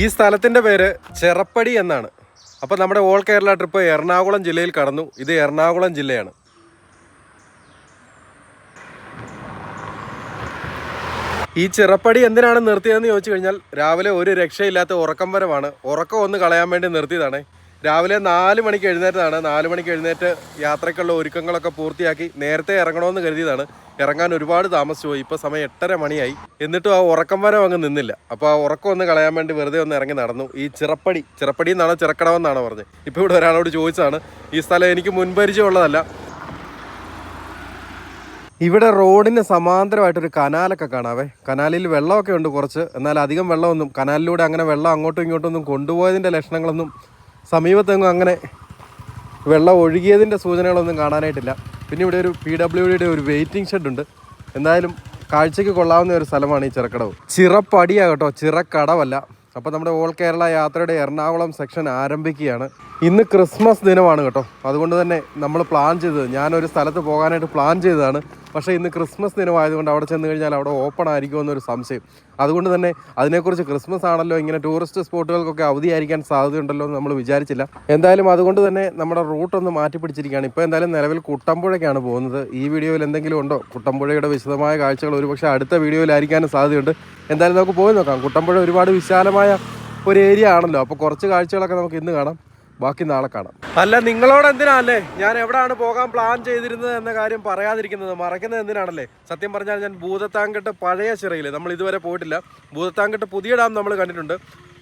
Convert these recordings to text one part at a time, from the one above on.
ഈ സ്ഥലത്തിന്റെ പേര് ചെറപ്പടി എന്നാണ്. അപ്പോൾ നമ്മുടെ ഓൾ കേരള ട്രിപ്പ് എറണാകുളം ജില്ലയിൽ കടന്നു. ഇത് എറണാകുളം ജില്ലയാണ്. ഈ ചിറപ്പടി എന്തിനാണ് നിർത്തിയതെന്ന് ചോദിച്ചു കഴിഞ്ഞാൽ രാവിലെ ഒരു രക്ഷയില്ലാത്ത ഉറക്കം വരവാണ്. ഉറക്കം ഒന്ന് കളയാൻ വേണ്ടി നിർത്തിയതാണ്. രാവിലെ നാല് മണിക്ക് എഴുന്നേറ്റതാണ്. നാല് മണിക്ക് എഴുന്നേറ്റ് യാത്രയ്ക്കുള്ള ഒരുക്കങ്ങളൊക്കെ പൂർത്തിയാക്കി നേരത്തെ ഇറങ്ങണമെന്ന് കരുതിയതാണ്. ഇറങ്ങാൻ ഒരുപാട് താമസിച്ചു പോയി ഇപ്പോൾ സമയം എട്ടര മണിയായി. എന്നിട്ടും ആ ഉറക്കം വരം അങ്ങ് നിന്നില്ല. അപ്പോൾ ആ ഉറക്കം ഒന്ന് കളയാൻ വേണ്ടി വെറുതെ ഒന്ന് ഇറങ്ങി നടന്നു. ഈ ചിറപ്പടി ചിറപ്പടി എന്നാണോ ചിറക്കടമെന്നാണോ പറഞ്ഞത്? ഇപ്പോൾ ഇവിടെ ഒരാളോട് ചോദിച്ചതാണ്. ഈ സ്ഥലം എനിക്ക് മുൻപരിചയമുള്ളതല്ല. ഇവിടെ റോഡിന് സമാന്തരമായിട്ടൊരു കനാലൊക്കെ കാണാവേ. കനാലിൽ വെള്ളമൊക്കെ ഉണ്ട് കുറച്ച്. എന്നാൽ അധികം വെള്ളമൊന്നും കനാലിലൂടെ അങ്ങനെ വെള്ളം അങ്ങോട്ടും ഇങ്ങോട്ടും ഒന്നും കൊണ്ടുപോയതിന്റെ ലക്ഷണങ്ങളൊന്നും സമീപത്തെങ്ങും അങ്ങനെ വെള്ളം ഒഴുകിയതിന്റെ സൂചനകളൊന്നും കാണാനായിട്ടില്ല. പിന്നെ ഇവിടെ ഒരു പി ഡബ്ല്യു ഡിയുടെ ഒരു വെയിറ്റിംഗ് ഷെഡുണ്ട് എന്തായാലും കാഴ്ചയ്ക്ക് കൊള്ളാവുന്ന ഒരു സ്ഥലമാണ് ഈ ചിറക്കടവ്. ചിറപ്പടിയാണ് കേട്ടോ ചിറക്കടവല്ല. അപ്പോൾ നമ്മുടെ ഓൾ കേരള യാത്രയുടെ എറണാകുളം സെക്ഷൻ ആരംഭിക്കുകയാണ്. ഇന്ന് ക്രിസ്മസ് ദിനമാണ് കേട്ടോ. അതുകൊണ്ട് തന്നെ നമ്മൾ പ്ലാൻ ചെയ്തത് ഞാനൊരു സ്ഥലത്ത് പോകാനായിട്ട് പ്ലാൻ ചെയ്തതാണ്. പക്ഷേ ഇന്ന് ക്രിസ്മസ് ദിനമായതുകൊണ്ട് അവിടെ ചെന്ന് കഴിഞ്ഞാൽ അവിടെ ഓപ്പൺ ആയിരിക്കുമോ എന്നൊരു സംശയം. അതുകൊണ്ട് തന്നെ അതിനെക്കുറിച്ച് ക്രിസ്മസ് ആണല്ലോ ഇങ്ങനെ ടൂറിസ്റ്റ് സ്പോട്ടുകൾക്കൊക്കെ അവധിയായിരിക്കാൻ സാധ്യതയുണ്ടല്ലോ എന്ന് നമ്മൾ വിചാരിച്ചില്ല. എന്തായാലും അതുകൊണ്ട് തന്നെ നമ്മുടെ റൂട്ട് ഒന്ന് മാറ്റി പിടിച്ചിരിക്കുകയാണ്. ഇപ്പോൾ എന്തായാലും നിലവിൽ കുട്ടമ്പുഴയ്ക്കാണ് പോകുന്നത്. ഈ വീഡിയോയിൽ എന്തെങ്കിലും ഉണ്ടോ? കുട്ടമ്പുഴയുടെ വിശദമായ കാഴ്ചകൾ ഒരുപക്ഷെ അടുത്ത വീഡിയോയിലായിരിക്കാനും സാധ്യതയുണ്ട്. എന്തായാലും നമുക്ക് പോയി നോക്കാം. കുട്ടമ്പുഴ ഒരുപാട് വിശാലമായ ഒരു ഏരിയ ആണല്ലോ. അപ്പോൾ കുറച്ച് കാഴ്ചകളൊക്കെ നമുക്ക് ഇന്ന് കാണാം. ബാക്കി നാളെ കാണാം. അല്ല നിങ്ങളോട് എന്തിനാല്ലേ? ഞാൻ എവിടെയാണ് പോകാൻ പ്ലാൻ ചെയ്തിരുന്നത് എന്ന കാര്യം പറയാതിരിക്കുന്നത് മറക്കുന്നത് എന്തിനാണല്ലേ? സത്യം പറഞ്ഞാൽ ഞാൻ ഭൂതത്താങ്കെട്ട് പഴയ ചിറയിൽ നമ്മൾ ഇതുവരെ പോയിട്ടില്ല. ഭൂതത്താങ്കെട്ട് പുതിയ ഡാം നമ്മൾ കണ്ടിട്ടുണ്ട്.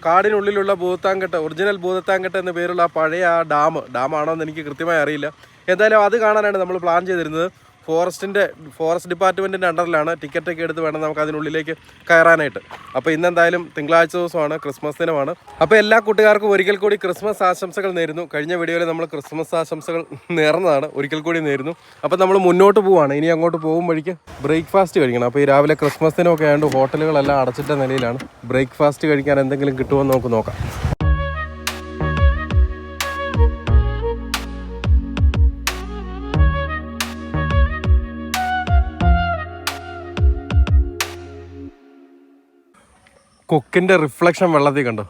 കാടിനുള്ളിലുള്ള ഭൂതത്താങ്കെട്ട് ഒറിജിനൽ ഭൂതത്താങ്കെട്ട് എന്ന പേരുള്ള ആ പഴയ ആ ഡാം ഡാമാണോ എന്ന് എനിക്ക് കൃത്യമായി അറിയില്ല. എന്തായാലും അത് കാണാനാണ് നമ്മൾ പ്ലാൻ ചെയ്തിരുന്നത്. ഫോറസ്റ്റിന്റെ ഫോറസ്റ്റ് ഡിപ്പാർട്ട്മെന്റിന്റെ അണ്ടറിലാണ് ടിക്കറ്റൊക്കെ എടുത്ത് വേണം നമുക്ക് അതിനുള്ളിലേക്ക് കയറാനായിട്ട്. അപ്പോൾ ഇന്ന് എന്തായാലും തിങ്കളാഴ്ച ദിവസമാണ് ക്രിസ്മസ് ദിനമാണ്. അപ്പോൾ എല്ലാ കൂട്ടുകാർക്കും ഒരിക്കൽ കൂടി ക്രിസ്മസ് ആശംസകൾ നേരുന്നു. കഴിഞ്ഞ വീഡിയോയിൽ നമ്മൾ ക്രിസ്മസ് ആശംസകൾ നേർന്നതാണ് ഒരിക്കൽ കൂടി നേരുന്നു. അപ്പോൾ നമ്മൾ മുന്നോട്ട് പോവുകയാണ് ഇനി അങ്ങോട്ട് പോകുമ്പോഴേക്ക് ബ്രേക്ക്ഫാസ്റ്റ് കഴിക്കണം. അപ്പോൾ ഈ രാവിലെ ക്രിസ്മസ് ദിനമൊക്കെ ആയതുകൊണ്ട് ഹോട്ടലുകളെല്ലാം അടച്ചിട്ട നിലയിലാണ് ബ്രേക്ക്ഫാസ്റ്റ് കഴിക്കാൻ എന്തെങ്കിലും കിട്ടുമോ എന്ന് നമുക്ക് നോക്കാം. കൊക്കിന്റെ റിഫ്ലക്ഷൻ വെള്ളത്തിൽ കണ്ടോ?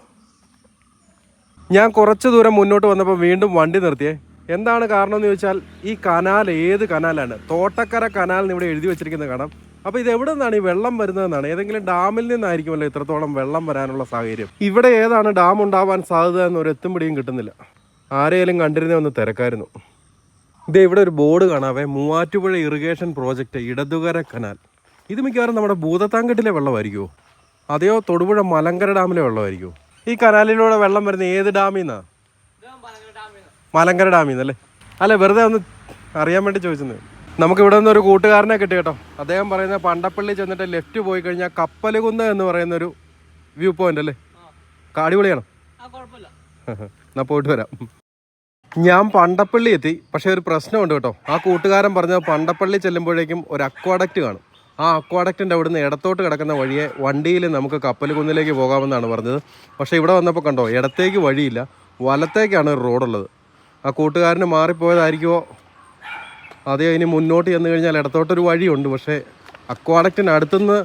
ഞാൻ കുറച്ച് ദൂരം മുന്നോട്ട് വന്നപ്പോൾ വീണ്ടും വണ്ടി നിർത്തിയേ. എന്താണ് കാരണം എന്ന് ചോദിച്ചാൽ ഈ കനാൽ ഏത് കനാലാണ്? തോട്ടക്കര കനാൽ എന്ന് ഇവിടെ എഴുതി വെച്ചിരിക്കുന്നത് കാണാം അപ്പോൾ ഇത് എവിടെ നിന്നാണ് ഈ വെള്ളം വരുന്നതെന്നാണ്? ഏതെങ്കിലും ഡാമിൽ നിന്നായിരിക്കുമല്ലോ ഇത്രത്തോളം വെള്ളം വരാനുള്ള സാഹചര്യം. ഇവിടെ ഏതാണ് ഡാം ഉണ്ടാവാൻ സാധ്യത എന്നൊരു എത്തും പിടിയും കിട്ടുന്നില്ല. ആരെയും കണ്ടിരുന്നേ ഒന്ന് തിരക്കായിരുന്നു. ഇത് ഇവിടെ ഒരു ബോർഡ് കാണാവേ. മൂവാറ്റുപുഴ ഇറിഗേഷൻ പ്രോജക്റ്റ് ഇടതുകര കനാൽ. ഇത് മിക്കവാറും നമ്മുടെ ഭൂതത്താങ്കട്ടിലെ വെള്ളമായിരിക്കുമോ അതെയോ? തൊടുപുഴ മലങ്കര ഡാമിലെ വെള്ളമായിരിക്കും ഈ കനാലിലൂടെ വെള്ളം വരുന്ന ഏത് ഡാമിൽ നിന്നാ മലങ്കര ഡാമിൽ നിന്നല്ലേ അല്ല വെറുതെ ഒന്ന് അറിയാൻ വേണ്ടി ചോദിച്ചത് നമുക്ക് ഇവിടെ നിന്ന് ഒരു കൂട്ടുകാരനെ കിട്ടി കേട്ടോ. അദ്ദേഹം പറയുന്ന പണ്ടപ്പള്ളി ചെന്നിട്ട് ലെഫ്റ്റ് പോയി കഴിഞ്ഞാൽ കപ്പലുകുന്ന് എന്ന് പറയുന്ന ഒരു വ്യൂ പോയിന്റ് അല്ലേ അടിപൊളിയാണ്. എന്നാ പോയിട്ട് വരാം. ഞാൻ പണ്ടപ്പള്ളി എത്തി പക്ഷേ ഒരു പ്രശ്നമുണ്ട് കേട്ടോ. ആ കൂട്ടുകാരൻ പറഞ്ഞത് പണ്ടപ്പള്ളി ചെല്ലുമ്പോഴേക്കും ഒരു അക്വാഡക്റ്റ് കാണും. ആ അക്വാഡക്റ്റിന്റെ അവിടുന്ന് ഇടത്തോട്ട് കിടക്കുന്ന വഴിയെ വണ്ടിയിൽ നമുക്ക് കപ്പൽ കുന്നിലേക്ക് പോകാമെന്നാണ് പറഞ്ഞത്. പക്ഷേ ഇവിടെ വന്നപ്പോൾ കണ്ടോ ഇടത്തേക്ക് വഴിയില്ല വലത്തേക്കാണ് റോഡുള്ളത്. ആ കൂട്ടുകാരന് മാറിപ്പോയതായിരിക്കുമോ അതേ ഇനി മുന്നോട്ട് ചെന്ന് കഴിഞ്ഞാൽ ഇടത്തോട്ടൊരു വഴിയുണ്ട്. പക്ഷേ അക്വാഡക്റ്റിന് അടുത്തുനിന്ന്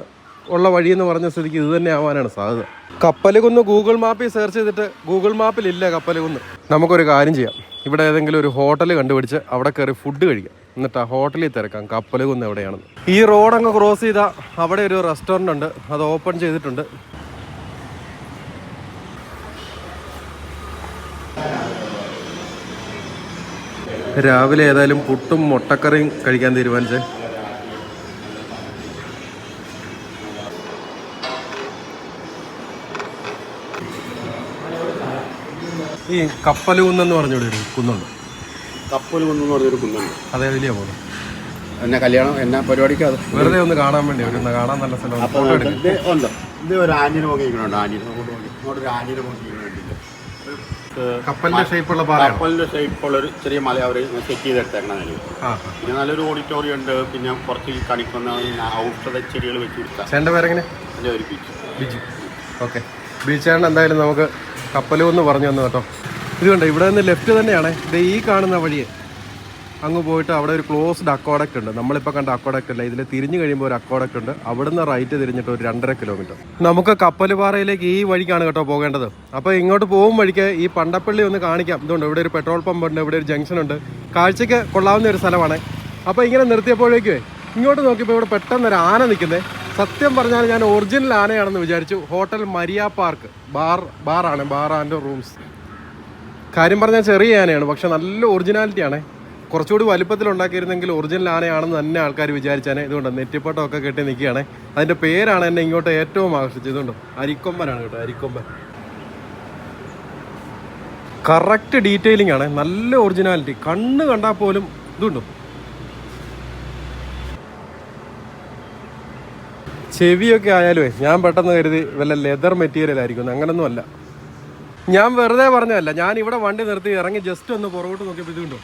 ഉള്ള വഴി എന്ന് പറഞ്ഞ സ്ഥിതിക്ക് ഇത് തന്നെ ആവാനാണ് സാധ്യത. കപ്പലുകുന്ന് ഗൂഗിൾ മാപ്പിൽ സെർച്ച് ചെയ്തിട്ട് ഗൂഗിൾ മാപ്പിൽ ഇല്ല കപ്പലുകുന്ന്. നമുക്കൊരു കാര്യം ചെയ്യാം. ഇവിടെ ഏതെങ്കിലും ഒരു ഹോട്ടൽ കണ്ടുപിടിച്ച് അവിടെ കയറി ഫുഡ് കഴിക്കാം. എന്നിട്ട് ആ ഹോട്ടലിൽ തിരക്കാം കപ്പലുകുന്ന് എവിടെയാണെന്ന്. ഈ റോഡ് അങ്ങ് ക്രോസ് ചെയ്താൽ അവിടെ ഒരു റെസ്റ്റോറന്റ് ഉണ്ട്. അത് ഓപ്പൺ ചെയ്തിട്ടുണ്ട്. രാവിലെ ഏതായാലും പുട്ടും മുട്ടക്കറിയും കഴിക്കാൻ തീരുമാനിച്ചേ. ഈ കപ്പൽ കുന്നെന്ന് പറഞ്ഞൊരു ഒരു കുന്നുണ്ട്. കപ്പൽ കുന്നെന്ന് പറഞ്ഞൊരു കുന്നുണ്ട്. അതേ വലിയ പോലെ എന്നെ കല്യാണം എന്നാ പരിപാടിക്ക് അത്? വെറുതെ ഒന്ന് കാണാൻ വേണ്ടി ഒരു കാണാൻ നല്ല സ്ഥലം ഇത് ഉണ്ട്? ഇത് ഒരു ആഞ്ഞിന് ഇരിക്കണുണ്ട് ആഞ്ഞിന് ഒരു ആഞ്ഞിന് ഇരിക്കണുണ്ട് കപ്പലിന്റെ ഷേപ്പുള്ള കപ്പലിന്റെ ഷേപ്പുള്ള ഒരു ചെറിയ മല അവർ സെറ്റ് ചെയ്തെടുത്തേക്കണം പിന്നെ നല്ലൊരു ഓഡിറ്റോറിയം ഉണ്ട്. പിന്നെ കുറച്ച് കണിക്കുന്ന ഔഷധ ചെടികൾ വെച്ച് കൊടുത്താൽ ചേട്ടന്റെ പേരെങ്ങനെ? ഒരു ബീച്ച് ബിജു. ഓക്കെ. ബീച്ചാണ്ട് എന്തായാലും നമുക്ക് കപ്പലും എന്ന് പറഞ്ഞു തന്നു കേട്ടോ. ഇത് കണ്ടോ ഇവിടെ നിന്ന് ലെഫ്റ്റ് തന്നെയാണ്. ഇത് ഈ കാണുന്ന വഴിയെ അങ്ങ് പോയിട്ട് അവിടെ ഒരു ക്ലോസ്ഡ് അക്കോഡക്റ്റ് ഉണ്ട്. നമ്മളിപ്പോൾ കണ്ട അക്കോഡക്റ്റ് അല്ല. ഇതിൽ തിരിഞ്ഞു കഴിയുമ്പോൾ ഒരു അക്കോഡക്റ്റ് ഉണ്ട്. അവിടുന്ന് റൈറ്റ് തിരിഞ്ഞിട്ട് ഒരു രണ്ടര കിലോമീറ്റർ നമുക്ക് കപ്പൽപാറയിലേക്ക് ഈ വഴിക്കാണ് കേട്ടോ പോകേണ്ടത്. അപ്പോൾ ഇങ്ങോട്ട് പോകും വഴിക്ക് ഈ പണ്ടപ്പള്ളി ഒന്ന് കാണിക്കാം. ഇതുണ്ട് ഇവിടെ ഒരു പെട്രോൾ പമ്പ് ഉണ്ട് ഇവിടെ ഒരു ജംഗ്ഷൻ ഉണ്ട്. കാഴ്ചയ്ക്ക് കൊള്ളാവുന്ന ഒരു സ്ഥലമാണ്. അപ്പോൾ ഇങ്ങനെ നിർത്തിയപ്പോഴേക്കുവേ ഇങ്ങോട്ട് നോക്കിയപ്പോൾ ഇവിടെ പെട്ടെന്ന് ഒരു ആന നിൽക്കുന്നത് സത്യം പറഞ്ഞാൽ ഞാൻ ഒറിജിനൽ ആനയാണെന്ന് വിചാരിച്ചു. ഹോട്ടൽ മരിയ പാർക്ക് ബാർ ബാറാണ് ബാർ ആൻഡ് റൂംസ് കാര്യം പറഞ്ഞാൽ ചെറിയ ആനയാണ് പക്ഷെ നല്ല ഒറിജിനാലിറ്റി ആണ്. കുറച്ചുകൂടി വലുപ്പത്തിൽ ഉണ്ടാക്കിയിരുന്നെങ്കിൽ ഒറിജിനൽ ആനയാണെന്ന് തന്നെ ആൾക്കാർ വിചാരിച്ചാണ് ഇതുകൊണ്ട് നെറ്റിപ്പട്ടമൊക്കെ കെട്ടി നിൽക്കുകയാണ്. അതിന്റെ പേരാണ് എന്നെ ഇങ്ങോട്ട് ഏറ്റവും ആകർഷിച്ചത്. ഇതുകൊണ്ട് അരിക്കൊമ്പനാണ് കേട്ടോ അരിക്കൊമ്പൻ. കറക്റ്റ് ഡീറ്റെയിലിംഗ് ആണ്. നല്ല ഒറിജിനാലിറ്റി കണ്ണ് കണ്ടാൽ പോലും ഇതുണ്ടോ? ചെവിയൊക്കെ ആയാലുമേ ഞാൻ പെട്ടെന്ന് കരുതി വല്ല ലെതർ മെറ്റീരിയൽ ആയിരിക്കും. അങ്ങനൊന്നും അല്ല. ഞാൻ വെറുതെ പറഞ്ഞതല്ല ഞാൻ ഇവിടെ വണ്ടി നിർത്തി ഇറങ്ങി ജസ്റ്റ് ഒന്ന് പുറകോട്ട് നോക്കിയപ്പോൾ ഇതുണ്ടോ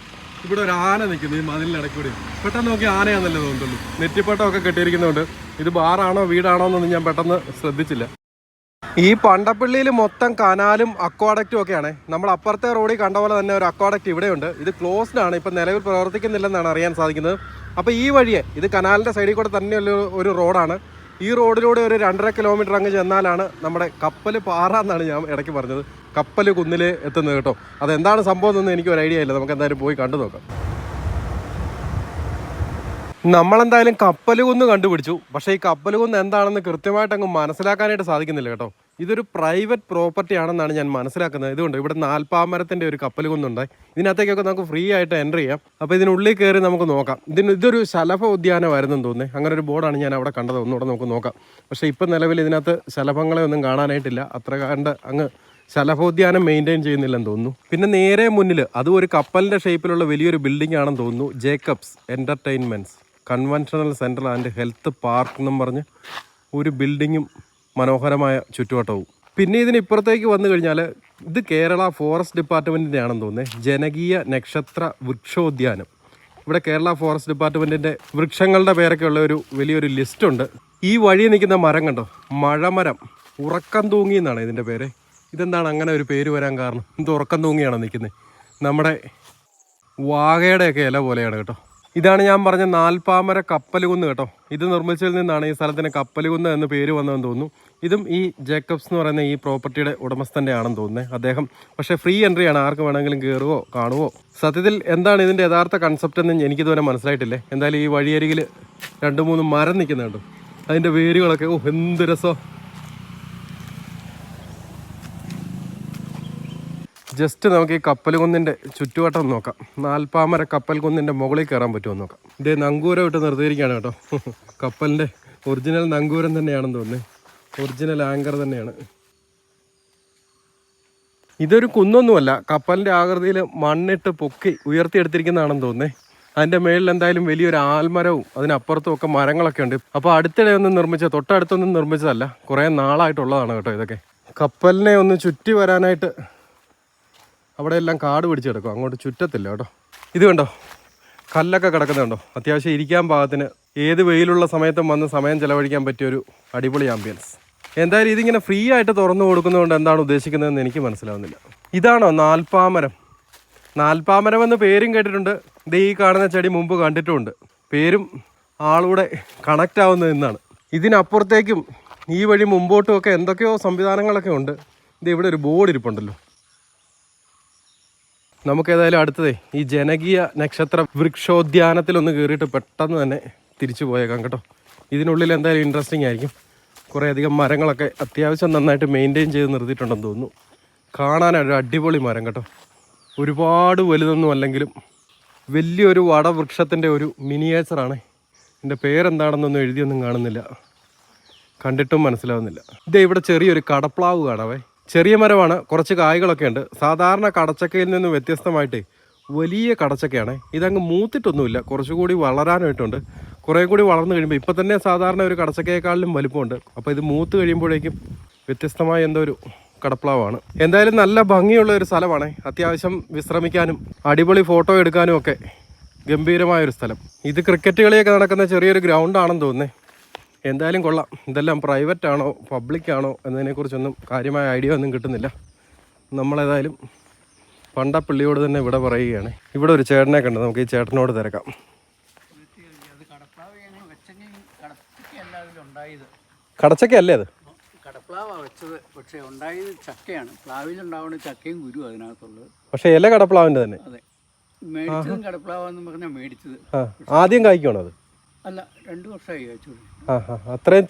ഇവിടെ ഒരു ആന നിൽക്കുന്നു ഈ മതിലിന്റെ കൂടി പെട്ടെന്ന് നോക്കി ആനയാണെന്നല്ലേ തോന്നുന്നുള്ളൂ. നെറ്റിപ്പട്ടമൊക്കെ കെട്ടിയിരിക്കുന്നതുകൊണ്ട് ഇത് ബാറാണോ വീടാണോ എന്നൊന്നും ഞാൻ പെട്ടെന്ന് ശ്രദ്ധിച്ചില്ല. ഈ പണ്ടപ്പള്ളിയിൽ മൊത്തം കനാലും അക്വാഡക്റ്റും ഒക്കെയാണ്. നമ്മൾ അപ്പുറത്തെ റോഡിൽ കണ്ട പോലെ തന്നെ ഒരു അക്വാഡക്റ്റ് ഇവിടെയുണ്ട്. ഇത് ക്ലോസ്ഡ് ആണ്. ഇപ്പം നിലവിൽ പ്രവർത്തിക്കുന്നില്ലെന്നാണ് അറിയാൻ സാധിക്കുന്നത്. അപ്പോൾ ഈ വഴിയെ ഇത് കനാലിന്റെ സൈഡിൽ കൂടെ തന്നെയുള്ള ഒരു റോഡാണ് ഈ റോഡിലൂടെ ഒരു രണ്ടര കിലോമീറ്റർ അങ്ങ് ചെന്നാലാണ് നമ്മുടെ കപ്പൽ പാറ എന്നാണ് ഞാൻ ഇടയ്ക്ക് പറഞ്ഞത്. കപ്പൽ കുന്നിൽ എത്തുന്നത് കേട്ടോ. അതെന്താണ് സംഭവം എന്നൊന്നും എനിക്ക് ഒരു ഐഡിയ ഇല്ല. നമുക്ക് എന്തായാലും പോയി കണ്ടു നോക്കാം. നമ്മളെന്തായാലും കപ്പൽ കുന്ന് കണ്ടുപിടിച്ചു. പക്ഷേ ഈ കപ്പൽ കുന്ന് എന്താണെന്ന് കൃത്യമായിട്ട് അങ്ങ് മനസ്സിലാക്കാനായിട്ട് സാധിക്കുന്നില്ല കേട്ടോ. ഇതൊരു പ്രൈവറ്റ് പ്രോപ്പർട്ടി ആണെന്നാണ് ഞാൻ മനസ്സിലാക്കുന്നത്. ഇതുകൊണ്ട് ഇവിടെ നാൽപ്പാമരത്തിന്റെ ഒരു കപ്പൽ കൊന്നുണ്ട് ഇതിനകത്തേക്കൊക്കെ നമുക്ക് ഫ്രീ ആയിട്ട് എന്റർ ചെയ്യാം. അപ്പോൾ ഇതിനുള്ളിൽ കയറി നമുക്ക് നോക്കാം. ഇതിന് ഇതൊരു ശലഭ ഉദ്യാനമായിരുന്നെന്ന് തോന്നുന്നത് അങ്ങനെ ഒരു ബോർഡാണ് ഞാൻ അവിടെ കണ്ടത്. ഒന്നുകൂടെ നമുക്ക് നോക്കാം. പക്ഷേ ഇപ്പം നിലവിൽ ഇതിനകത്ത് ശലഭങ്ങളെ ഒന്നും കാണാനായിട്ടില്ല. അത്ര കണ്ട് അങ്ങ് ശലഭോദ്യാനം മെയിന്റെയിൻ ചെയ്യുന്നില്ലെന്ന് തോന്നുന്നു. പിന്നെ നേരെ മുന്നിൽ അതും ഒരു കപ്പലിന്റെ ഷേപ്പിലുള്ള വലിയൊരു ബിൽഡിംഗ് ആണെന്ന് തോന്നുന്നു. Jacob's entertainments conventional centre and health park എന്നും പറഞ്ഞ് ഒരു ബിൽഡിങ്ങും മനോഹരമായ ചുറ്റുവട്ടവും. പിന്നെ ഇതിന് ഇപ്പുറത്തേക്ക് വന്നു കഴിഞ്ഞാൽ ഇത് കേരള ഫോറസ്റ്റ് ഡിപ്പാർട്ട്മെന്റിന്റെ ആണെന്ന് തോന്നുന്നത് ജനകീയ നക്ഷത്ര വൃക്ഷോദ്യാനം. ഇവിടെ കേരള ഫോറസ്റ്റ് ഡിപ്പാർട്ട്മെന്റിന്റെ വൃക്ഷങ്ങളുടെ പേരൊക്കെ ഉള്ള ഒരു വലിയൊരു ലിസ്റ്റുണ്ട്. ഈ വഴി നിൽക്കുന്ന മരം കണ്ടോ? മഴമരം. ഉറക്കം തൂങ്ങി എന്നാണ് ഇതിന്റെ പേര്. ഇതെന്താണ് അങ്ങനെ ഒരു പേര് വരാൻ കാരണം? എന്ത് ഉറക്കം തൂങ്ങിയാണോ നിൽക്കുന്നത്? നമ്മുടെ വാഗയുടെയൊക്കെ ഇല പോലെയാണ് കേട്ടോ. ഇതാണ് ഞാൻ പറഞ്ഞ നാൽപ്പാമര കപ്പലുകുന്ന് കേട്ടോ. ഇത് നിർമ്മിച്ചതിൽ നിന്നാണ് ഈ സ്ഥലത്തിന് കപ്പലുകുന്ന് എന്ന് പേര് വന്നതെന്ന് തോന്നുന്നു. ഇതും ഈ ജേക്കബ്സ് എന്ന് പറയുന്ന ഈ പ്രോപ്പർട്ടിയുടെ ഉടമസ്ഥന്റെ ആണെന്ന് തോന്നുന്നത് അദ്ദേഹം പക്ഷേ ഫ്രീ എൻട്രി ആണ്. ആർക്ക് വേണമെങ്കിലും കയറുവോ കാണുവോ? സത്യത്തിൽ എന്താണ് ഇതിന്റെ യഥാർത്ഥ കൺസെപ്റ്റ് എന്ന് എനിക്കിതുവരെ മനസ്സിലായിട്ടില്ലേ? എന്തായാലും ഈ വഴിയരികിൽ രണ്ട് മൂന്ന് മരം നിൽക്കുന്നുണ്ട്. അതിന്റെ വേരുകളൊക്കെ ഓ എന്ത് രസോ ജസ്റ്റ് നമുക്ക് ഈ കപ്പൽ കുന്നിന്റെ ചുറ്റുവട്ടം നോക്കാം. നാൽപ്പാമര കപ്പൽ കുന്നിന്റെ മുകളിൽ കയറാൻ പറ്റുമോ നോക്കാം. ഇതേ നങ്കൂരം ഇട്ട് നിർത്തിയിരിക്കുകയാണ് കേട്ടോ. കപ്പലിന്റെ ഒറിജിനൽ നങ്കൂരം തന്നെയാണെന്ന് തോന്നുന്നത് ഒറിജിനൽ ആങ്കർ തന്നെയാണ്. ഇതൊരു കുന്നൊന്നുമല്ല. കപ്പലിന്റെ ആകൃതിയിൽ മണ്ണിട്ട് പൊക്കി ഉയർത്തിയെടുത്തിരിക്കുന്നതാണെന്ന് തോന്നുന്നേ. അതിന്റെ മേളിൽ എന്തായാലും വലിയൊരു ആൽമരവും അതിനപ്പുറത്തും ഒക്കെ മരങ്ങളൊക്കെ ഉണ്ട്. അപ്പോൾ അടുത്തിടെ ഒന്നും നിർമ്മിച്ച തൊട്ടടുത്തൊന്നും നിർമ്മിച്ചതല്ല. കുറേ നാളായിട്ടുള്ളതാണ് കേട്ടോ ഇതൊക്കെ. കപ്പലിനെ ഒന്ന് ചുറ്റി വരാനായിട്ട് അവിടെ എല്ലാം കാട് പിടിച്ച് കിടക്കും. അങ്ങോട്ട് ചുറ്റത്തില്ല കേട്ടോ. ഇത് കണ്ടോ? കല്ലൊക്കെ കിടക്കുന്നുണ്ടോ അത്യാവശ്യം ഇരിക്കാൻ പാകത്തിന് ഏത് വെയിലുള്ള സമയത്തും വന്ന് സമയം ചെലവഴിക്കാൻ പറ്റിയൊരു അടിപൊളി ആംബിയൻസ് എന്തായാലും ഇതിങ്ങനെ ഫ്രീ ആയിട്ട് തുറന്നു കൊടുക്കുന്നതുകൊണ്ട് എന്താണ് ഉദ്ദേശിക്കുന്നതെന്ന് എനിക്ക് മനസ്സിലാവുന്നില്ല. ഇതാണോ നാൽപ്പാമരം? നാൽപ്പാമരം എന്ന് പേരും കേട്ടിട്ടുണ്ട്. ഇത് ഈ കാണുന്ന ചെടി മുമ്പ് കണ്ടിട്ടുമുണ്ട് പേരും ആളൂടെ കണക്റ്റ് ആവുന്നത് എന്നാണ് ഇതിനപ്പുറത്തേക്കും ഈ വഴി മുമ്പോട്ടും ഒക്കെ എന്തൊക്കെയോ സംവിധാനങ്ങളൊക്കെ ഉണ്ട്. ഇത് ഇവിടെ ഒരു ബോർഡ് ഇരിപ്പുണ്ടല്ലോ. നമുക്ക് ഏതായാലും അടുത്തതേ ഈ ജനകീയ നക്ഷത്ര വൃക്ഷോദ്യാനത്തിൽ ഒന്ന് കയറിയിട്ട് പെട്ടെന്ന് തന്നെ തിരിച്ചു പോയേക്കാം കേട്ടോ. ഇതിനുള്ളിൽ എന്തായാലും ഇൻട്രസ്റ്റിംഗ് ആയിരിക്കും. കുറേയധികം മരങ്ങളൊക്കെ അത്യാവശ്യം നന്നായിട്ട് മെയിന്റെയിൻ ചെയ്ത് നിർത്തിയിട്ടുണ്ടെന്ന് തോന്നുന്നു. കാണാനൊരു അടിപൊളി മരം കേട്ടോ. ഒരുപാട് വലുതൊന്നും അല്ലെങ്കിലും വലിയൊരു വടവൃക്ഷത്തിന്റെ ഒരു മിനിയേച്ചറാണ് എന്റെ പേരെന്താണെന്നൊന്നും എഴുതിയൊന്നും കാണുന്നില്ല. കണ്ടിട്ടും മനസ്സിലാവുന്നില്ല. ഇതേ ഇവിടെ ചെറിയൊരു കടപ്ലാവ് കാണാവേ. ചെറിയ മരമാണ് കുറച്ച് കായ്കളൊക്കെ ഉണ്ട്. സാധാരണ കടച്ചക്കയിൽ നിന്ന് വ്യത്യസ്തമായിട്ട് വലിയ കടച്ചക്കയാണ്. ഇതങ്ങ് മൂത്തിട്ടൊന്നുമില്ല. കുറച്ചുകൂടി വളരാനായിട്ടുണ്ട്. കുറേ കൂടി വളർന്നു കഴിയുമ്പോൾ ഇപ്പം തന്നെ സാധാരണ ഒരു കടച്ചക്കയെക്കാളിലും വലിപ്പമുണ്ട്. അപ്പോൾ ഇത് മൂത്ത് കഴിയുമ്പോഴേക്കും വ്യത്യസ്തമായ എന്തോ ഒരു കടപ്ലാവാണ്. എന്തായാലും നല്ല ഭംഗിയുള്ള ഒരു സ്ഥലമാണ്. അത്യാവശ്യം വിശ്രമിക്കാനും അടിപൊളി ഫോട്ടോ എടുക്കാനും ഒക്കെ ഗംഭീരമായ ഒരു സ്ഥലം. ഇത് ക്രിക്കറ്റ് കളിയൊക്കെ നടക്കുന്ന ചെറിയൊരു ഗ്രൗണ്ടാണെന്ന് തോന്നുന്നേ. എന്തായാലും കൊള്ളാം. ഇതെല്ലാം പ്രൈവറ്റ് ആണോ പബ്ലിക് ആണോ എന്നതിനെക്കുറിച്ചൊന്നും കാര്യമായ ഐഡിയ ഒന്നും കിട്ടുന്നില്ല. നമ്മളേതായാലും പണ്ടപ്പള്ളിയോട് തന്നെ ഇവിടെ പറയുകയാണ്. ഇവിടെ ഒരു ചേട്ടനെ കണ്ട് നമുക്ക് ഈ ചേട്ടനോട് തിരക്കാം. കടച്ചക്കയല്ല കടച്ചക്കല്ലേ അത്? കടപ്ലാവാണ് വെച്ചത്. പക്ഷേ ഉണ്ടായത് ചക്കയാണ്. പ്ലാവിലുണ്ടാവുന്ന ചക്കയും ഗുരു അതിനകത്തുള്ളത്. പക്ഷേ ഇല കടപ്ലാവിന്റെ തന്നെ. അതെ. മേടിച്ചതും കടപ്ലാവെന്ന് പറഞ്ഞാൽ മേടിച്ചത്. ആദ്യം കായ്ക്കണോ അത്? അല്ല രണ്ട് വർഷമായി കഴിച്ചു ആ ആ അത്രയും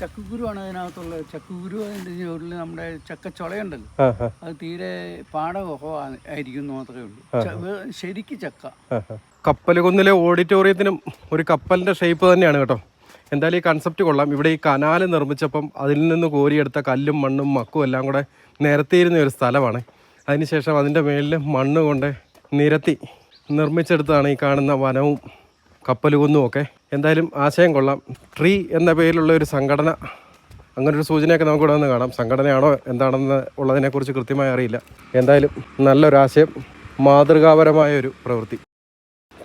ചക്കക്കുരുവാണ് അതിനകത്തുള്ളത് ചക്കക്കുരു അതിന്റെ ചോറിൽ നമ്മുടെ ചക്കച്ചുളയുണ്ടല്ലോ. അത് തീരെ പാടകൊഹമാണ് ആയിരിക്കും മാത്രമേ ഉള്ളൂ. ശരിക്ക് ചക്ക. കപ്പലുകുന്നിലെ ഓഡിറ്റോറിയത്തിനും ഒരു കപ്പലിന്റെ ഷേപ്പ് തന്നെയാണ് കേട്ടോ. എന്തായാലും ഈ കൺസെപ്റ്റ് കൊള്ളാം. ഇവിടെ ഈ കനാൽ നിർമ്മിച്ചപ്പം അതിൽ നിന്ന് കോരിയെടുത്ത കല്ലും മണ്ണും മക്കും എല്ലാം കൂടെ നിരത്തിയിരുന്ന ഒരു സ്ഥലമാണ്. അതിനുശേഷം അതിന്റെ മേളിൽ മണ്ണ് കൊണ്ട് നിരത്തി നിർമ്മിച്ചെടുത്താണ് ഈ കാണുന്ന വനവും. കപ്പലുകുന്നും ഒക്കെ എന്തായാലും ആശയം കൊള്ളാം. ട്രീ എന്ന പേരിലുള്ള ഒരു സംഘടന അങ്ങനൊരു സൂചനയൊക്കെ നമുക്ക് ഇവിടെ നിന്ന് കാണാം. സംഘടനയാണോ എന്താണെന്ന് ഉള്ളതിനെക്കുറിച്ച് കൃത്യമായി അറിയില്ല. എന്തായാലും നല്ലൊരാശയം മാതൃകാപരമായ ഒരു പ്രവൃത്തി.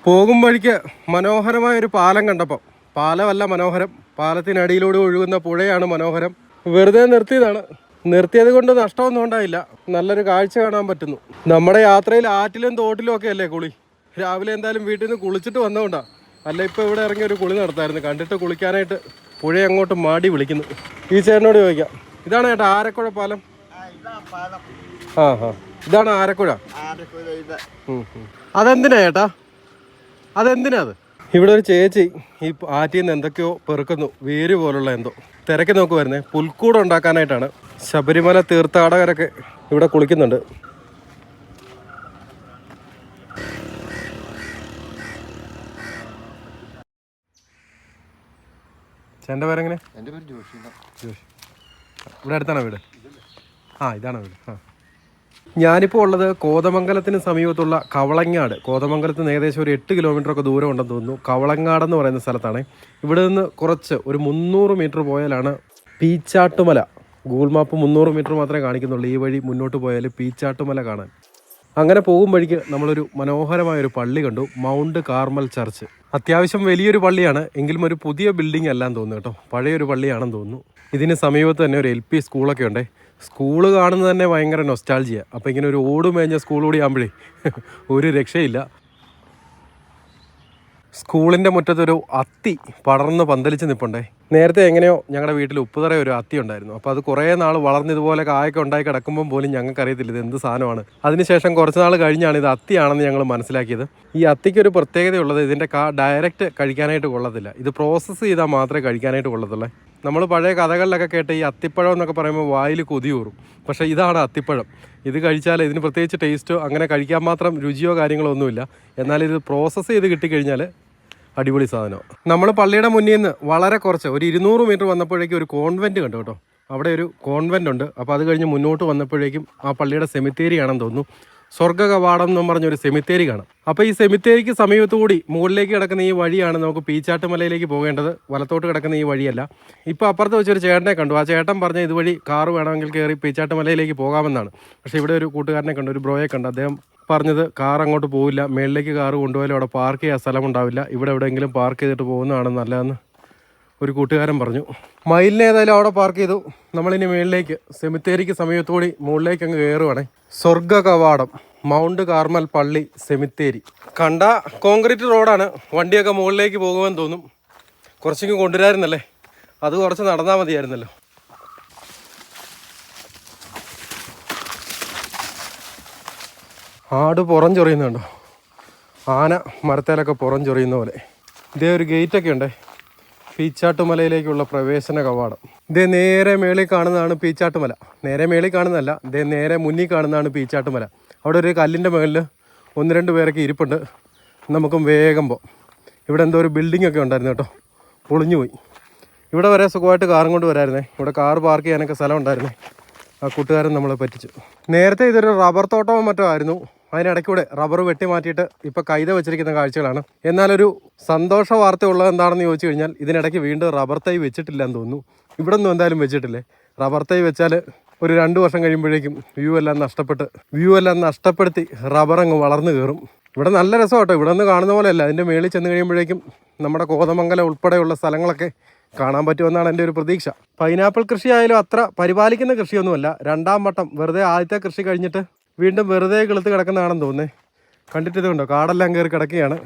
പോകും വഴിക്ക് മനോഹരമായ ഒരു പാലം കണ്ടപ്പോൾ പാലമല്ല മനോഹരം പാലത്തിനടിയിലൂടെ ഒഴുകുന്ന പുഴയാണ് മനോഹരം. വെറുതെ നിർത്തിയതാണ്. നിർത്തിയത് കൊണ്ട് നഷ്ടമൊന്നും ഉണ്ടായില്ല. നല്ലൊരു കാഴ്ച കാണാൻ പറ്റുന്നു. നമ്മുടെ യാത്രയിൽ ആറ്റിലും തോട്ടിലും ഒക്കെ അല്ലേ കുളി? രാവിലെ എന്തായാലും വീട്ടിൽ നിന്ന് കുളിച്ചിട്ട് വന്നതുകൊണ്ടാ. അല്ല ഇപ്പോൾ ഇവിടെ ഇറങ്ങി ഒരു കുളി നടത്തായിരുന്നു. കണ്ടിട്ട് കുളിക്കാനായിട്ട് പുഴ അങ്ങോട്ട് മാടി വിളിക്കുന്നു. ഈ ചേട്ടനോട് ചോദിക്കാം. ഇതാണ് ചേട്ടാ ആരക്കുഴ പാലം? ആ ആ ഇതാണ് ആരക്കുഴ. അതെന്തിനാ ചേട്ടാ? അതെന്തിനാ അത്? ഇവിടെ ഒരു ചേച്ചി ഈ ആറ്റിൽ നിന്ന് എന്തൊക്കെയോ പെറുക്കുന്നു. വേര് പോലുള്ള എന്തോ. തിരക്കി നോക്ക് വരുന്നേ പുൽക്കൂട് ഉണ്ടാക്കാനായിട്ടാണ് ശബരിമല തീർത്ഥാടകരൊക്കെ ഇവിടെ കുളിക്കുന്നുണ്ട്. ചേട്ടന്റെ പേരെങ്ങനെ? എന്റെ പേര് ജോഷി. ജോഷി. ഇവിടെ അടുത്താണോ വീട്? ആ ഇതാണ് വീട്. ആ. ഞാനിപ്പോൾ ഉള്ളത് കോതമംഗലത്തിന് സമീപത്തുള്ള കവളങ്ങാട്. കോതമംഗലത്ത് നിന്ന് ഏകദേശം ഒരു എട്ട് കിലോമീറ്റർ ഒക്കെ ദൂരം ഉണ്ടെന്ന് തോന്നുന്നു. കവളങ്ങാട് എന്ന് പറയുന്ന സ്ഥലത്താണ്. ഇവിടെ നിന്ന് കുറച്ച് ഒരു മുന്നൂറ് മീറ്റർ പോയാലാണ് പീച്ചാട്ടുമല. ഗൂഗിൾ മാപ്പ് മുന്നൂറ് മീറ്റർ മാത്രമേ കാണിക്കുന്നുള്ളൂ. ഈ വഴി മുന്നോട്ട് പോയാൽ പീച്ചാട്ടുമല കാണാൻ. അങ്ങനെ പോകുമ്പോഴേക്ക് നമ്മളൊരു മനോഹരമായ ഒരു പള്ളി കണ്ടു. മൗണ്ട് കാർമൽ ചർച്ച് അത്യാവശ്യം വലിയൊരു പള്ളിയാണ്. എങ്കിലും ഒരു പുതിയ ബിൽഡിംഗ് അല്ലാന്ന് തോന്നുന്നു കേട്ടോ. പഴയൊരു പള്ളിയാണെന്ന് തോന്നുന്നു. ഇതിന് സമീപത്ത് തന്നെ ഒരു എൽ പി സ്കൂളൊക്കെ ഉണ്ട്. സ്കൂൾ കാണുന്നത് തന്നെ ഭയങ്കര നൊസ്റ്റാൾജിയ അപ്പോൾ ഇങ്ങനെ ഒരു ഓട് മേഞ്ഞ സ്കൂൾ കൂടി ആകുമ്പോഴേ ഒരു രക്ഷയില്ല. സ്കൂളിന്റെ മുറ്റത്തൊരു അത്തി പടർന്ന് പന്തലിച്ച് നിൽപ്പുണ്ടേ നേരത്തെ എങ്ങനെയോ ഞങ്ങളുടെ വീട്ടിൽ ഉപ്പ് ഉപ്പുതറ ഒരു അത്തി ഉണ്ടായിരുന്നു. അപ്പോൾ അത് കുറേ നാൾ വളർന്ന് ഇതുപോലെ കായൊക്കെ ഉണ്ടായി കിടക്കുമ്പം പോലും ഞങ്ങൾക്ക് അറിയത്തില്ല ഇത് എന്ത് സാധനമാണ്. അതിനുശേഷം കുറച്ച് നാൾ കഴിഞ്ഞാണ് ഇത് അത്തിയാണെന്ന് ഞങ്ങൾ മനസ്സിലാക്കിയത്. ഈ അത്തിക്ക് ഒരു പ്രത്യേകതയുള്ളത് ഇതിന്റെ കാ ഡയറക്റ്റ് കഴിക്കാനായിട്ട് കൊള്ളത്തില്ല. ഇത് പ്രോസസ്സ് ചെയ്താൽ മാത്രമേ കഴിക്കാനായിട്ട് കൊള്ളത്തുള്ളൂ. നമ്മൾ പഴയ കഥകളിലൊക്കെ കേട്ട് ഈ അത്തിപ്പഴം എന്നൊക്കെ പറയുമ്പോൾ വായിൽ കൊതിയൂറും പക്ഷേ ഇതാണ് അത്തിപ്പഴം. ഇത് കഴിച്ചാൽ ഇതിന് പ്രത്യേകിച്ച് ടേസ്റ്റോ അങ്ങനെ കഴിക്കാൻ മാത്രം രുചിയോ കാര്യങ്ങളോ ഒന്നുമില്ല. എന്നാൽ ഇത് പ്രോസസ്സ് ചെയ്ത് കിട്ടിക്കഴിഞ്ഞാൽ അടിപൊളി സാധനം. നമ്മൾ പള്ളിയുടെ മുന്നിൽ നിന്ന് വളരെ കുറച്ച് ഒരു ഇരുന്നൂറ് മീറ്റർ വന്നപ്പോഴേക്കും ഒരു കോൺവെന്റ് കണ്ടു കേട്ടോ. അവിടെ ഒരു കോൺവെന്റ് ഉണ്ട്. അപ്പോൾ അത് കഴിഞ്ഞ് മുന്നോട്ട് വന്നപ്പോഴേക്കും ആ പള്ളിയുടെ സെമിത്തേരി ആണെന്ന് തോന്നുന്നു. സ്വർഗ കവാടം എന്നും പറഞ്ഞൊരു സെമിത്തേരി കാണാം. അപ്പോൾ ഈ സെമിത്തേരിക്ക് സമീപത്തുകൂടി മുകളിലേക്ക് കിടക്കുന്ന ഈ വഴിയാണ് നമുക്ക് പീച്ചാട്ടുമലയിലേക്ക് പോകേണ്ടത്. വലത്തോട്ട് കിടക്കുന്ന ഈ വഴിയല്ല. ഇപ്പോൾ അപ്പുറത്ത് വെച്ചൊരു ചേട്ടനെ കണ്ടു. ആ ചേട്ടൻ പറഞ്ഞ ഇതുവഴി കാറ് വേണമെങ്കിൽ കയറി പീച്ചാട്ടുമലയിലേക്ക് പോകാമെന്നാണ്. പക്ഷേ ഇവിടെ ഒരു കൂട്ടുകാരനെ കണ്ടു ഒരു ബ്രോയെ കണ്ടു. അദ്ദേഹം പറഞ്ഞത് കാർ അങ്ങോട്ട് പോവില്ല. മേളിലേക്ക് കാർ കൊണ്ടുപോയാലും അവിടെ പാർക്ക് ചെയ്യാൻ സ്ഥലമുണ്ടാവില്ല. ഇവിടെ എവിടെയെങ്കിലും പാർക്ക് ചെയ്തിട്ട് പോകുന്നതാണ് നല്ലതെന്ന്? ഒരു കൂട്ടുകാരൻ പറഞ്ഞു മയിലിനെ ഏതായാലും അവിടെ പാർക്ക് ചെയ്തു. നമ്മളിനി മേളിലേക്ക് സെമിത്തേരിക്ക് സമീപത്തുകൂടി മുകളിലേക്ക് അങ്ങ് കയറുവാണേ സ്വർഗ കവാടം മൗണ്ട് കാർമൽ പള്ളി സെമിത്തേരി കണ്ട കോൺക്രീറ്റ് റോഡാണ് വണ്ടിയൊക്കെ മുകളിലേക്ക് പോകുമെന്ന് തോന്നും. കുറച്ചെങ്കിലും കൊണ്ടുവരായിരുന്നല്ലേ? അത് കുറച്ച് നടന്നാൽ മതിയായിരുന്നല്ലോ. ആട് പുറം ചൊറിയുന്നുണ്ടോ? ആന മരത്തേലൊക്കെ പുറം ചൊറിയുന്ന പോലെ. ഇതേ ഒരു ഗേറ്റൊക്കെ ഉണ്ടേ. പീച്ചാട്ടുമലയിലേക്കുള്ള പ്രവേശന കവാടം. ഇതേ നേരെ മേളിൽ കാണുന്നതാണ് പീച്ചാട്ടുമല. നേരെ മേളിൽ കാണുന്നതല്ല ഇതേ നേരെ മുന്നിൽ കാണുന്നതാണ് പീച്ചാട്ടുമല. അവിടെ ഒരു കല്ലിന്റെ മുകളിൽ ഒന്ന് രണ്ട് പേരൊക്കെ ഇരിപ്പുണ്ട്. നമുക്കും വേഗം പോകാം ഇവിടെ എന്തോ ഒരു ബിൽഡിംഗ് ഒക്കെ ഉണ്ടായിരുന്നു കേട്ടോ. പൊളിഞ്ഞു പോയി. ഇവിടെ വരെ സുഖമായിട്ട് കാറും കൊണ്ട് വരായിരുന്നേ. ഇവിടെ കാർ പാർക്ക് ചെയ്യാനൊക്കെ സ്ഥലം ഉണ്ടായിരുന്നേ. ആ കൂട്ടുകാരൻ നമ്മളെ പറ്റിച്ചു. നേരത്തെ ഇതൊരു റബ്ബർ തോട്ടമോ മറ്റോ ആയിരുന്നു. അതിനിടയ്ക്കൂടെ റബ്ബർ വെട്ടി മാറ്റിയിട്ട് ഇപ്പോൾ കൈത വെച്ചിരിക്കുന്ന കാഴ്ചകളാണ്. എന്നാലൊരു സന്തോഷ വാർത്ത ഉള്ളത് എന്താണെന്ന് ചോദിച്ചു കഴിഞ്ഞാൽ ഇതിനിടയ്ക്ക് വീണ്ടും റബ്ബർ തൈ വെച്ചിട്ടില്ല എന്ന് തോന്നുന്നു. ഇവിടെ ഒന്നും എന്തായാലും വെച്ചിട്ടില്ലേ? റബ്ബർ തൈ വെച്ചാൽ ഒരു രണ്ട് വർഷം കഴിയുമ്പോഴേക്കും വ്യൂ എല്ലാം നഷ്ടപ്പെട്ട് വ്യൂ എല്ലാം നഷ്ടപ്പെടുത്തി റബ്ബർ അങ്ങ് വളർന്നു കയറും. ഇവിടെ നല്ല രസം കേട്ടോ ഇവിടെ നിന്ന് കാണുന്ന പോലെയല്ല. അതിന്റെ മേളിൽ ചെന്ന് കഴിയുമ്പോഴേക്കും നമ്മുടെ കോതമംഗലം ഉൾപ്പെടെയുള്ള സ്ഥലങ്ങളൊക്കെ കാണാൻ പറ്റുമെന്നാണ് എന്റെ ഒരു പ്രതീക്ഷ. പൈനാപ്പിൾ കൃഷി ആയാലും അത്ര പരിപാലിക്കുന്ന കൃഷിയൊന്നുമല്ല. രണ്ടാം വട്ടം വെറുതെ ആദ്യത്തെ കൃഷി കഴിഞ്ഞിട്ട് വീണ്ടും വെറുതെ കിളുത്ത് കിടക്കുന്നതാണെന്ന് തോന്നുന്നേ. കണ്ടിട്ട് ഇതുണ്ടോ കാടെല്ലാം കയറി കിടക്കുകയാണ്.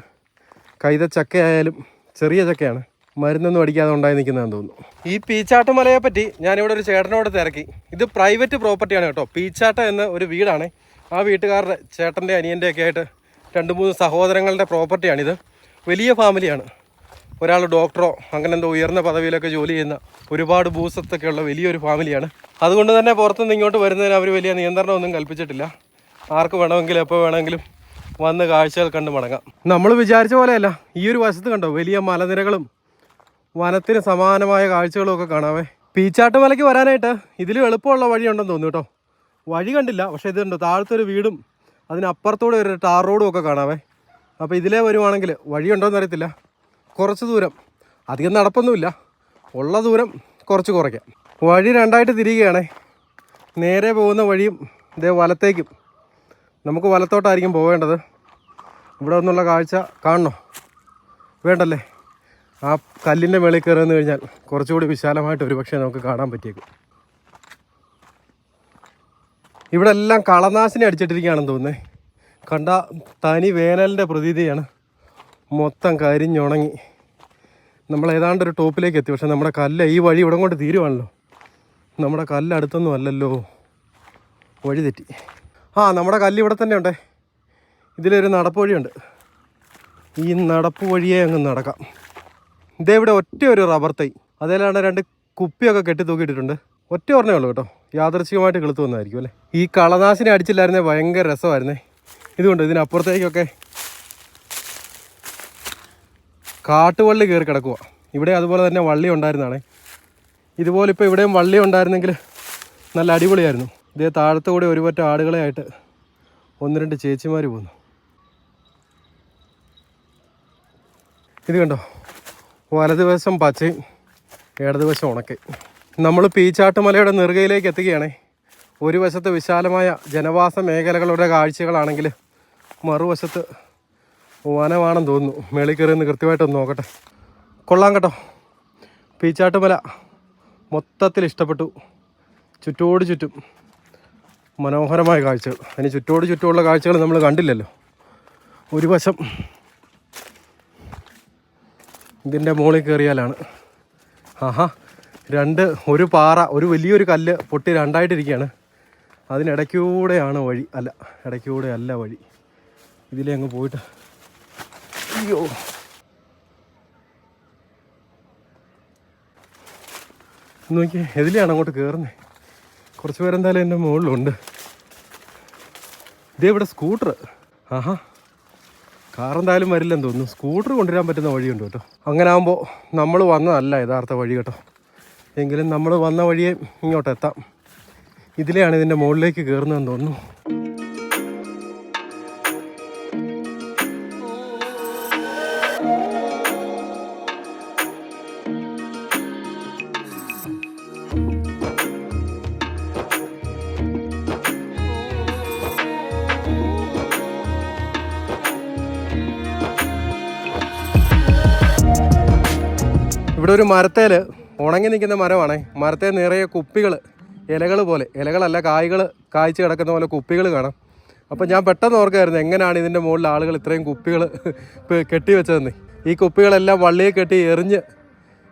കൈത ചക്കയായാലും ചെറിയ ചക്കയാണ്. മരുന്നൊന്നും അടിക്കാതെ ഉണ്ടായി നിൽക്കുന്നതെന്ന് തോന്നുന്നു. ഈ പീച്ചാട്ടുമലയെ പറ്റി ഞാനിവിടെ ഒരു ചേട്ടനോട് തിരക്കി. ഇത് പ്രൈവറ്റ് പ്രോപ്പർട്ടിയാണ് കേട്ടോ. പീച്ചാട്ട എന്ന ഒരു വീടാണ്. ആ വീട്ടുകാരുടെ ചേട്ടന്റെ അനിയന്റെ ഒക്കെ ആയിട്ട് രണ്ട് മൂന്ന് സഹോദരങ്ങളുടെ പ്രോപ്പർട്ടിയാണിത്. വലിയ ഫാമിലിയാണ്. ഒരാൾ ഡോക്ടറോ അങ്ങനെ എന്തോ ഉയർന്ന പദവിയിലൊക്കെ ജോലി ചെയ്യുന്ന ഒരുപാട് ഭൂസ്വത്തൊക്കെ ഉള്ള വലിയൊരു ഫാമിലിയാണ്. അതുകൊണ്ട് തന്നെ പുറത്തുനിന്ന് ഇങ്ങോട്ട് വരുന്നതിന് അവർ വലിയ നിയന്ത്രണമൊന്നും കൽപ്പിച്ചിട്ടില്ല. ആർക്ക് വേണമെങ്കിലും എപ്പോൾ വേണമെങ്കിലും വന്ന് കാഴ്ചകൾ കണ്ട് മടങ്ങാം. നമ്മൾ വിചാരിച്ച പോലെയല്ല ഈ ഒരു വശത്ത് കണ്ടോ വലിയ മലനിരകളും വനത്തിന് സമാനമായ കാഴ്ചകളും ഒക്കെ കാണാവേ. പീച്ചാട്ട് മലയ്ക്ക് വരാനായിട്ട് ഇതിൽ എളുപ്പമുള്ള വഴിയുണ്ടെന്ന് തോന്നുന്നു കേട്ടോ. വഴി കണ്ടില്ല പക്ഷേ ഇതുണ്ട് താഴത്തൊരു വീടും അതിനപ്പുറത്തൂടെ ഒരു ടാർ റോഡും ഒക്കെ കാണാവേ. അപ്പോൾ ഇതിലേ വരുവാണെങ്കിൽ വഴിയുണ്ടോയെന്ന് അറിയത്തില്ല. കുറച്ച് ദൂരം. അധികം നടപ്പൊന്നുമില്ല. ഉള്ള ദൂരം കുറച്ച് കുറയ്ക്കാം. വഴി രണ്ടായിട്ട് തിരികുകയാണേ നേരെ പോകുന്ന വഴിയും ഇതേ വലത്തേക്കും. നമുക്ക് വലത്തോട്ടായിരിക്കും പോവേണ്ടത്. ഇവിടെ നിന്നുള്ള കാഴ്ച കാണണോ? വേണ്ടല്ലേ? ആ കല്ലിന്റെ മേളിൽ കയറുന്നു കഴിഞ്ഞാൽ കുറച്ചുകൂടി വിശാലമായിട്ട് ഒരു പക്ഷേ നമുക്ക് കാണാൻ പറ്റിയേക്കും. ഇവിടെ എല്ലാം കളനാശിനി അടിച്ചിട്ടിരിക്കുകയാണെന്ന് തോന്നുന്നത് കണ്ട തനി വേനലിന്റെ പ്രതീതിയാണ്. മൊത്തം കരിഞ്ഞുണങ്ങി. നമ്മൾ ഏതാണ്ട് ഒരു ടോപ്പിലേക്ക് എത്തി. പക്ഷേ നമ്മുടെ കല്ല് ഈ വഴി ഇവിടെ കൊണ്ട് തീരുവാണല്ലോ. നമ്മുടെ കല്ല് അടുത്തൊന്നും അല്ലല്ലോ. വഴി തെറ്റി. ആ നമ്മുടെ കല്ല് ഇവിടെ തന്നെ ഉണ്ട് ഇതിലൊരു നടപ്പ് വഴിയുണ്ട് ഈ നടപ്പ് വഴിയെ അങ്ങ് നടക്കാം. ഇതേ ഇവിടെ ഒറ്റ ഒരു റബ്ബർ തൈ. അതേലാണ് രണ്ട് കുപ്പിയൊക്കെ കെട്ടി തൂക്കിയിട്ടിട്ടുണ്ട്. ഒറ്റ ഒരെണ്ണേ ഉള്ളൂ കേട്ടോ. യാദർശികമായിട്ട് കിളുത്തു വന്നായിരിക്കും അല്ലേ? ഈ കളനാശിനെ അടിച്ചില്ലായിരുന്നേ ഭയങ്കര രസമായിരുന്നേ. ഇതുകൊണ്ട് ഇതിനപ്പുറത്തേക്കൊക്കെ കാട്ടുവള്ളി കയറി കിടക്കുക ഇവിടെ അതുപോലെ തന്നെ വള്ളി ഉണ്ടായിരുന്നാണേ ഇതുപോലെ ഇപ്പോൾ ഇവിടെയും വള്ളി ഉണ്ടായിരുന്നെങ്കിൽ നല്ല അടിപൊളിയായിരുന്നു. ഇതേ താഴത്തെ കൂടി ഒരു പറ്റ ആടുകളെ ആയിട്ട് ഒന്ന് രണ്ട് ചേച്ചിമാർ പോന്നു. ഇത് കണ്ടോ? വലതുവശം പച്ചയും ഇടതുവശം ഉണക്കയും നമ്മൾ പീച്ചാട്ടുമലയുടെ നെറുകയിലേക്ക് എത്തുകയാണേ. ഒരു വശത്ത് വിശാലമായ ജനവാസ മേഖലകളുടെ കാഴ്ചകളാണെങ്കിൽ മറുവശത്ത് വനമാണെന്ന് തോന്നുന്നു. മേളിൽ കയറിയെന്ന് കൃത്യമായിട്ടൊന്ന് നോക്കട്ടെ. കൊള്ളാം കേട്ടോ. പീച്ചാട്ടുമല മൊത്തത്തിൽ ഇഷ്ടപ്പെട്ടു. ചുറ്റോട് ചുറ്റും. മനോഹരമായ കാഴ്ചകൾ. അതിന് ചുറ്റോട് ചുറ്റുമുള്ള കാഴ്ചകൾ നമ്മൾ കണ്ടില്ലല്ലോ. ഒരു വശം ഇതിന്റെ മുകളിൽ കയറിയാലാണ്. ആഹാ രണ്ട് ഒരു പാറ ഒരു വലിയൊരു കല്ല് പൊട്ടി രണ്ടായിട്ടിരിക്കുകയാണ്. അതിനിടയ്ക്കൂടെയാണ് വഴി അല്ല ഇടയ്ക്കൂടെ അല്ല വഴി. ഇതിലേ അങ്ങ് പോയിട്ട്. അയ്യോ. നോക്കി എതിലെയാണ് അങ്ങോട്ട് കയറുന്നത് കുറച്ച് പേരെന്തായാലും എന്റെ മുകളിലുണ്ട്. ഇതേ ഇവിടെ സ്കൂട്ടർ. ആഹാ. കാർ എന്തായാലും വരില്ലെന്ന് തോന്നുന്നു. സ്കൂട്ടർ കൊണ്ടുവരാൻ പറ്റുന്ന വഴിയുണ്ട് കേട്ടോ. അങ്ങനെ ആകുമ്പോൾ നമ്മൾ വന്നതല്ല യഥാർത്ഥ വഴി കേട്ടോ. എങ്കിലും നമ്മൾ വന്ന വഴിയെ ഇങ്ങോട്ട് എത്താം ഇതിലെയാണ് ഇതിന്റെ മുകളിലേക്ക് കയറുന്നതെന്ന് തോന്നുന്നു. ഇവിടെ ഒരു മരത്തേൽ ഉണങ്ങി നിൽക്കുന്ന മരമാണേ. മരത്തെ നിറയെ കുപ്പികൾ ഇലകൾ പോലെ. ഇലകളല്ല കായ്കൾ കായ്ച്ച് കിടക്കുന്ന പോലെ കുപ്പികൾ കാണാം. അപ്പോൾ ഞാൻ പെട്ടെന്ന് ഓർക്കായിരുന്നു എങ്ങനെയാണ് ഇതിന്റെ മുകളിൽ ആളുകൾ ഇത്രയും കുപ്പികൾ കെട്ടി വെച്ചതെന്ന്. ഈ കുപ്പികളെല്ലാം വള്ളിയെ കെട്ടി എറിഞ്ഞ്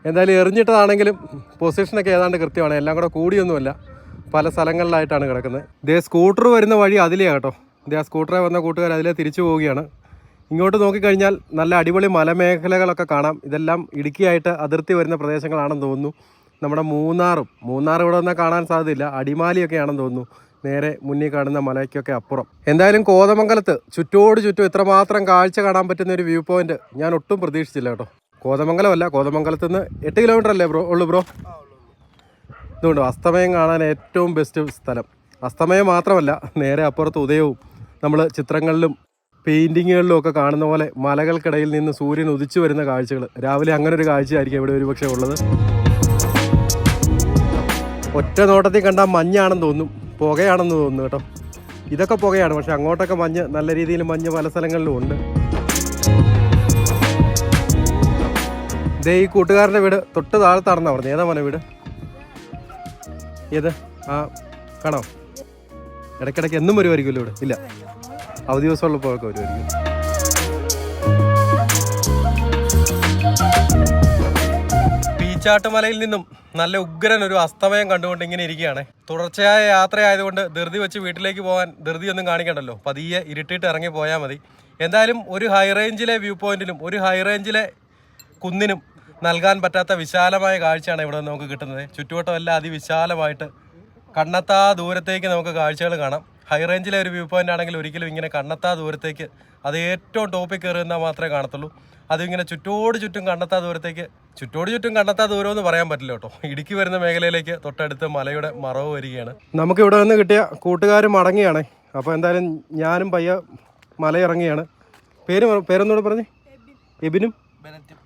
എന്തായാലും എറിഞ്ഞിട്ടതാണെങ്കിലും പൊസിഷനൊക്കെ ഏതാണ്ട് കൃത്യമാണ്. എല്ലാം കൂടെ കൂടിയൊന്നുമല്ല. പല സ്ഥലങ്ങളിലായിട്ടാണ് കിടക്കുന്നത്. ഇതേ സ്കൂട്ടർ വരുന്ന വഴി അതിലെയാണ് കേട്ടോ. ഇതേ ആ സ്കൂട്ടറെ വന്ന കൂട്ടുകാർ അതിലെ തിരിച്ചു പോവുകയാണ്. ഇങ്ങോട്ട് നോക്കിക്കഴിഞ്ഞാൽ നല്ല അടിപൊളി മലമേഖലകളൊക്കെ കാണാം. ഇതെല്ലാം ഇടുക്കിയായിട്ട് അതിർത്തി വരുന്ന പ്രദേശങ്ങളാണെന്ന് തോന്നുന്നു. നമ്മുടെ മൂന്നാറും മൂന്നാർ ഇവിടെ നിന്നാൽ കാണാൻ സാധ്യതയില്ല. അടിമാലിയൊക്കെ ആണെന്ന് തോന്നുന്നു. നേരെ മുന്നിൽ കാണുന്ന മലയ്ക്കൊക്കെ അപ്പുറം. എന്തായാലും കോതമംഗലത്ത് ചുറ്റോട് ചുറ്റും ഇത്രമാത്രം കാഴ്ച കാണാൻ പറ്റുന്ന ഒരു വ്യൂ പോയിന്റ് ഞാൻ ഒട്ടും പ്രതീക്ഷിച്ചില്ല കേട്ടോ. കോതമംഗലമല്ല കോതമംഗലത്ത് നിന്ന് എട്ട് കിലോമീറ്റർ അല്ലേ ബ്രോ ഉള്ളു ബ്രോ ഇതുകൊണ്ട്? അസ്തമയം കാണാൻ ഏറ്റവും ബെസ്റ്റ് സ്ഥലം. അസ്തമയം മാത്രമല്ല നേരെ അപ്പുറത്ത് ഉദയവും. നമ്മൾ ചിത്രങ്ങളിലും പെയിന്റിങ്ങുകളിലും ഒക്കെ കാണുന്ന പോലെ മലകൾക്കിടയിൽ നിന്ന് സൂര്യൻ ഉദിച്ചു വരുന്ന കാഴ്ചകൾ. രാവിലെ അങ്ങനെ ഒരു കാഴ്ചയായിരിക്കും ഇവിടെ ഒരുപക്ഷെ ഉള്ളത്. ഒറ്റ നോട്ടത്തിൽ കണ്ടാൽ മഞ്ഞാണെന്ന് തോന്നും. പുകയാണെന്ന് തോന്നുന്നു കേട്ടോ. ഇതൊക്കെ പുകയാണ് പക്ഷെ അങ്ങോട്ടൊക്കെ മഞ്ഞ് നല്ല രീതിയിൽ മഞ്ഞ് പല സ്ഥലങ്ങളിലും ഉണ്ട്. ദേ ഈ കൂട്ടുകാരന്റെ വീട് തൊട്ട് താഴത്താണെന്നാണ് പറഞ്ഞത് ഏതാ മോനെ വീട്? ഏത്? ആ കാണാം. ഇടയ്ക്കിടയ്ക്ക് എന്നും വരുമായിരിക്കുമല്ലോ ഇവിടെ. ഇല്ല. അവധി ദിവസമുള്ളപ്പോഴൊക്കെ വരുമായിരിക്കും. പീച്ചാട്ടുമലയിൽ നിന്നും നല്ല ഉഗ്രൻ ഒരു അസ്തമയം കണ്ടുകൊണ്ട് ഇങ്ങനെ ഇരിക്കുകയാണ്. തുടർച്ചയായ യാത്രയായതുകൊണ്ട് ധൃതി വെച്ച് വീട്ടിലേക്ക് പോകാൻ ധൃതി ഒന്നും കാണിക്കണ്ടല്ലോ. പതിയെ ഇരുട്ടിയിട്ട് ഇറങ്ങി പോയാൽ മതി. എന്തായാലും ഒരു ഹൈ റേഞ്ചിലെ വ്യൂ പോയിന്റിലും ഒരു ഹൈ റേഞ്ചിലെ കുന്നിനും നൽകാൻ പറ്റാത്ത വിശാലമായ കാഴ്ചയാണ് ഇവിടെ നമുക്ക് കിട്ടുന്നത്. ചുറ്റുവട്ടം എല്ലാം അതിവിശാലമായിട്ട് കണ്ണെത്താ ദൂരത്തേക്ക് നമുക്ക് കാഴ്ചകൾ കാണാം. ഹൈ റേഞ്ചിലെ ഒരു വ്യൂ പോയിന്റ് ആണെങ്കിൽ ഒരിക്കലും ഇങ്ങനെ കണ്ണത്താ ദൂരത്തേക്ക് അത് ഏറ്റവും ടോപ്പിൽ കയറുന്നാൽ മാത്രമേ കാണത്തുള്ളൂ. അതിങ്ങനെ ചുറ്റോട് ചുറ്റും കണ്ണത്താ ദൂരത്തേക്ക് ചുറ്റോട് ചുറ്റും കണ്ടെത്താ ദൂരം എന്ന് പറയാൻ പറ്റില്ല കേട്ടോ. ഇടുക്കി വരുന്ന മേഖലയിലേക്ക് തൊട്ടടുത്ത് മലയുടെ മറവ് വരികയാണ്. നമുക്ക് ഇവിടെ നിന്ന് കിട്ടിയ കൂട്ടുകാർ മടങ്ങിയാണേ. അപ്പോൾ എന്തായാലും ഞാനും പയ്യ മലയിറങ്ങിയാണ്. പേര് പേരൊന്നുകൂടെ പറഞ്ഞേ? എബിനും?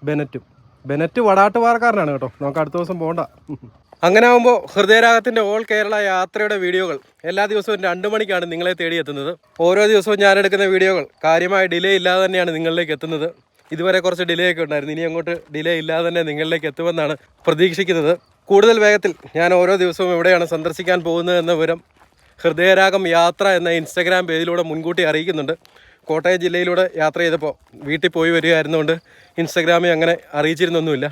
ബെനറ്റും. ബെനറ്റ്. വടാട്ടുപാറക്കാരനാണ് കേട്ടോ. നമുക്ക് അടുത്ത ദിവസം പോകണ്ട അങ്ങനെ ആകുമ്പോൾ ഹൃദയരാഗത്തിന്റെ ഓൾ കേരള യാത്രയുടെ വീഡിയോകൾ എല്ലാ ദിവസവും രണ്ട് മണിക്കാണ് നിങ്ങളെ തേടി എത്തുന്നത്. ഓരോ ദിവസവും ഞാൻ എടുക്കുന്ന വീഡിയോകൾ കാര്യമായ ഡിലേ ഇല്ലാതെ തന്നെയാണ് നിങ്ങളിലേക്ക് എത്തുന്നത്. ഇതുവരെ കുറച്ച് ഡിലേ ഒക്കെ ഉണ്ടായിരുന്നു. ഇനി അങ്ങോട്ട് ഡിലേ ഇല്ലാതെ തന്നെ നിങ്ങളിലേക്ക് എത്തുമെന്നാണ് പ്രതീക്ഷിക്കുന്നത്. കൂടുതൽ വേഗത്തിൽ ഞാൻ ഓരോ ദിവസവും എവിടെയാണ് സന്ദർശിക്കാൻ പോകുന്നത് എന്ന വിവരം ഹൃദയരാഗം യാത്ര എന്ന ഇൻസ്റ്റഗ്രാം പേജിലൂടെ മുൻകൂട്ടി അറിയിക്കുന്നുണ്ട്. കോട്ടയം ജില്ലയിലൂടെ യാത്ര ചെയ്തപ്പോൾ വീട്ടിൽ പോയി വരികയായിരുന്നുകൊണ്ട് ഇൻസ്റ്റഗ്രാമിൽ അങ്ങനെ അറിയിച്ചിരുന്നൊന്നുമില്ല.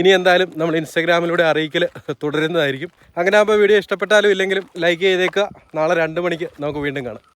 ഇനി എന്തായാലും നമ്മൾ ഇൻസ്റ്റഗ്രാമിലൂടെ അറിയിക്കൽ തുടരുന്നതായിരിക്കും. അങ്ങനെ ആകുമ്പോൾ വീഡിയോ ഇഷ്ടപ്പെട്ടാലും ഇല്ലെങ്കിലും ലൈക്ക് ചെയ്തേക്കുക. നാളെ രണ്ട് മണിക്ക് നമുക്ക് വീണ്ടും കാണാം.